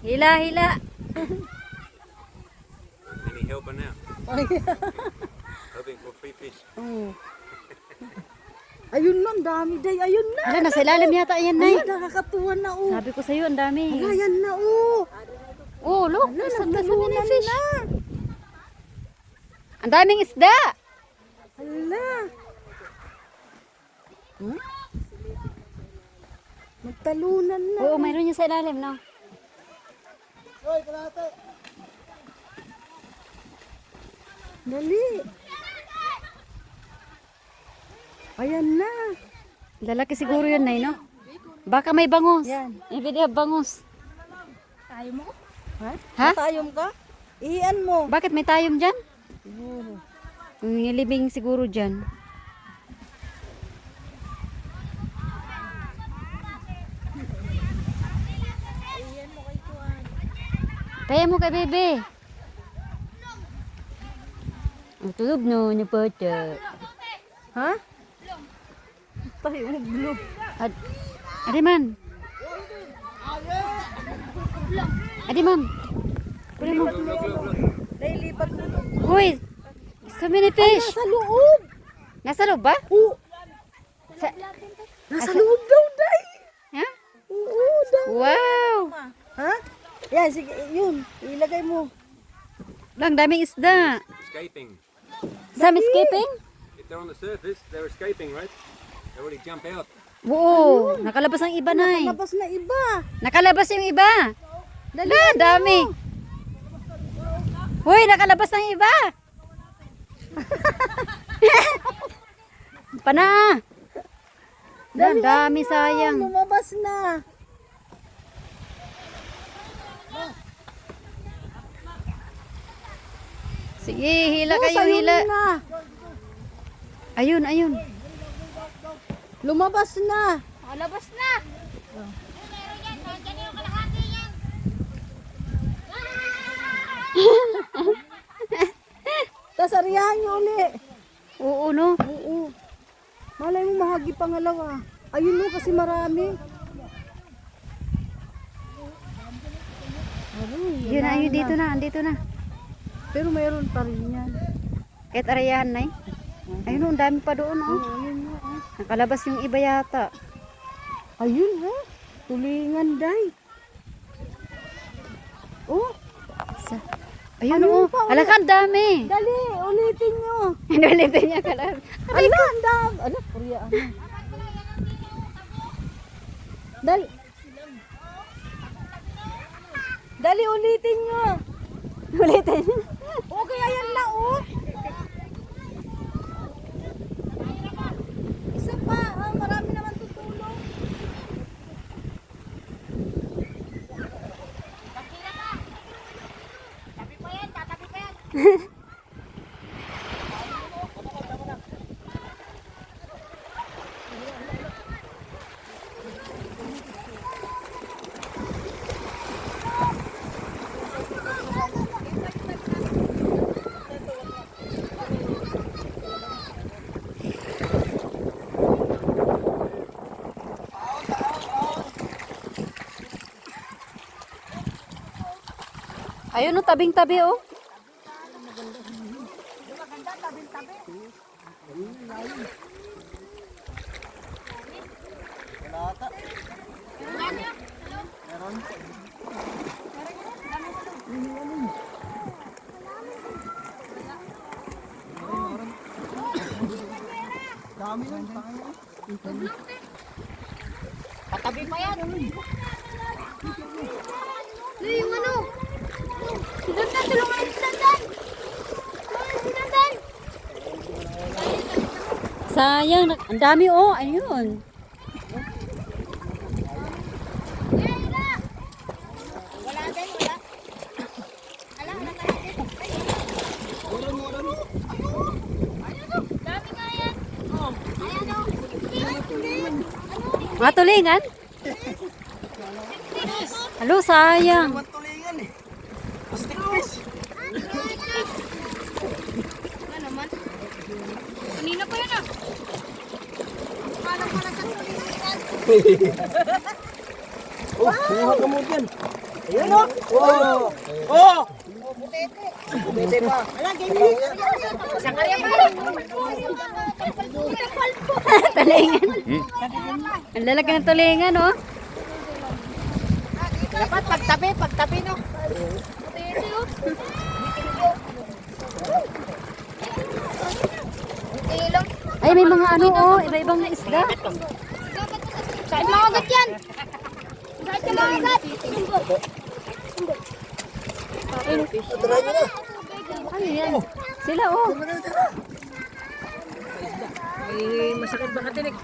Hila, hila. Any helper now? Hoping for free fish. Oh. Ayun na, ang dami day. Ayun na. Hala, nasa ilalim yata yan, Nay. Ay, nakakatuwa na oh. Sabi ko sa'yo, ang dami. Ala, yan na oh. Oh, look. Ala, Nasa nagtulunan fish. na. Ang daming isda. Ala. Hmm? Magtalunan na. Oo, mayroon yan sa ilalim, no? Dali. Ayan na. Lalaki siguro yun, Nay, no? Baka may bangus. Yan. Have bangus. Tayo mo? Ha? Ha? Matayom ka? Iyan mo. Bakit may tayom dyan? Siguro. Nilibing siguro dyan. Kaya mo kay bebe. Ang tulog no, ni Pata. Ha? Tayo mo blue. Ad Adi man. Adi man. Kunin mo. Nailipat mo. Uy! So many fish. Nasa loob. Nasa loob ba? Oo. Sa, Nasa loob daw, day. ha? Oo, daw. Wow! Ha? Yan, sige, yun. Ilagay mo. Lang daming isda. Escaping. Some escaping? If they're on the surface, they're escaping, right? They already jump out. Oo, nakalabas ang iba na Labas na iba. Nakalabas yung iba. Dali, Na, dami. Hoy, nakalabas ng iba. Pana. Na, dami sayang. Lumabas na. Sige, hila Oh, kayo, hila. na. Ayun, ayun. Lumabas na. labas na. Tapos ariyahan niyo uli. Oo, no? Oo. Malay mo mahagi pangalawa. Ayun no, kasi marami. Ayun, ayun, dito na, andito na. Pero mayroon pa rin yan. Kahit arayahan na eh. Ayun, oh, ang dami pa doon, oh. Ayun na. ah. Nakalabas yung iba yata. Ayun ha. Tulingan day. Oh, Sa- Ayun, Ayun oh. oh. Alakan, dami. dali, ulitin nyo. Inulitin niya kalam. Ay, na, ang dam. Ano, Korea, ano. Dali. Dali, ulitin nyo. Ulitin. Okay, ayan na, oh. Isa pa, ah, marami naman tutulong. Ayun, oh, tabing-tabi, oh. yung ano? Sayang, ang dami, oh. Ayun. Wala din, wala. Ala, wala ka din. Dami nga yan. Ayan o. Mga tulingan? Halo, sayang. Ano naman? Kanina pa yan ah. Paano pala sa tulingan yan? Oh, kumuha ka mo dyan. Ayun o. Oh. Oh. Pwede pa. tulingan. Ang lalaki ng tulingan, oh. Dapat pagtabi, pagtabi no. Ilong. Ay, may mga ano, oh. Iba-ibang isda. Saan mga agat yan? Saan ka mga agat? Ano yan? Sila, oh. May masakit ba katinik?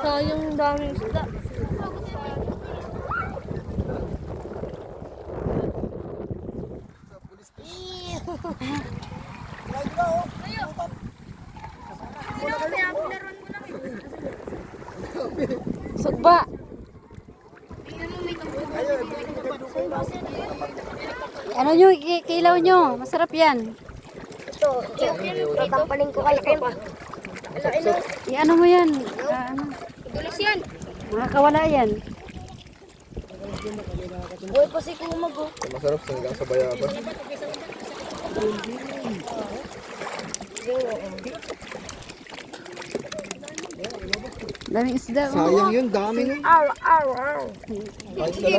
Sayang daming isda. Sugba. Ano nyo, ki- kilaw nyo. Masarap yan. Tatampaling ko kaya kayo. I-ano mo yan. Ah, ano. Dulas yan. Mga kawala yan. Buhay pa si Kumag oh. Masarap sa hanggang sa bayabas. Daming isda. oh. Sayang yun, dami nun. Aw, aw, aw. Kahit sa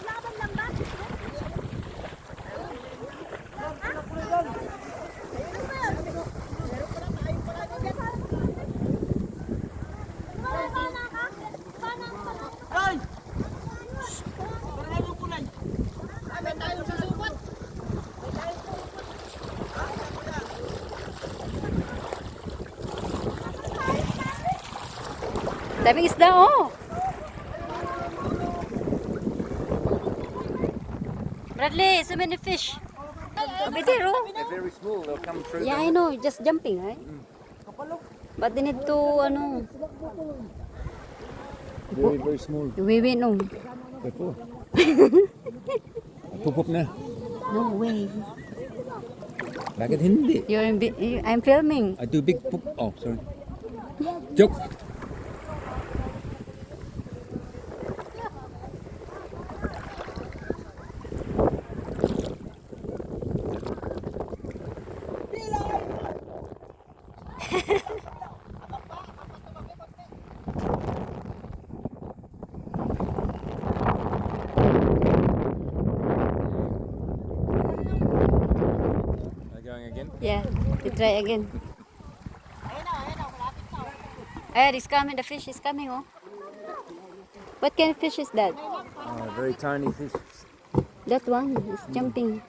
Daming isda, oh. Bradley, so many fish. Over there, oh. They're very small, they'll come through. Yeah, I know. Just jumping, right? But they need to, ano, Very, very small. wiwi, no. Before. Pupuk na. No way. Bakit hindi? You're in, I'm filming. I do big poop. Oh, sorry. Joke. Again? Yeah, you try again. Eh, Ayan, it's coming. The fish is coming, oh. What kind of fish is that? Oh, very tiny fish. That one is jumping.